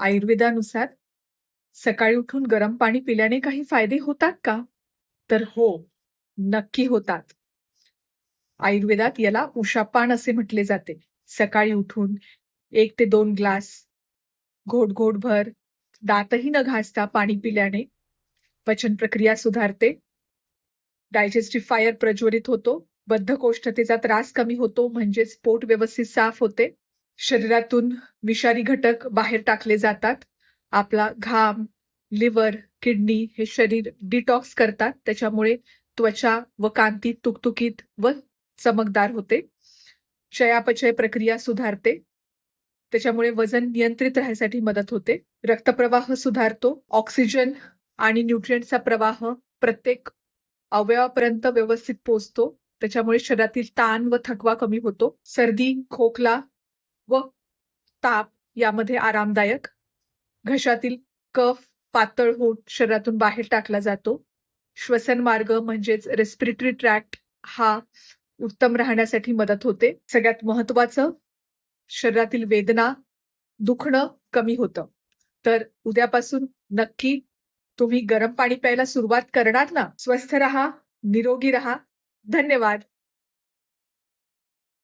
आयुर्वेदानुसार सकाळी उठून गरम पाणी पिल्याने काही फायदे होतात का? तर हो नक्की होतात. आयुर्वेदात याला उषापान असे म्हटले जाते. सकाळी उठून एक ते दोन ग्लास घोट घोट भर दातही न घासता पाणी पिल्याने पचन प्रक्रिया सुधारते. डायजेस्टिव्ह फायर प्रज्वलित होतो. बद्धकोष्ठतेचा त्रास कमी होतो. म्हणजेच पोट व्यवस्थित साफ होते. शरीरातून विषारी घटक बाहेर टाकले जातात. आपला घाम लिव्हर किडनी हे शरीर डिटॉक्स करतात. त्याच्यामुळे त्वचा व कांती तुकतुकीत व चमकदार होते. चयापचय प्रक्रिया सुधारते. त्याच्यामुळे वजन नियंत्रित राहण्यासाठी मदत होते. रक्तप्रवाह सुधारतो. ऑक्सिजन आणि न्यूट्रिएंटचा प्रवाह प्रत्येक अवयवापर्यंत व्यवस्थित पोहोचतो. त्याच्यामुळे शरीरातील ताण व थकवा कमी होतो. सर्दी खोकला व ताप यामध्ये आरामदायक. घशातील कफ पातळ होऊन शरीरातून बाहेर टाकला जातो. श्वसन मार्ग म्हणजेच रेस्पिरेटरी ट्रॅक्ट हा उत्तम राहण्यासाठी मदत होते. सगळ्यात महत्वाचं शरीरातील वेदना दुखणं कमी होतं. तर उद्यापासून नक्की तुम्ही गरम पाणी प्यायला सुरुवात करणार ना? स्वस्थ रहा निरोगी रहा. धन्यवाद.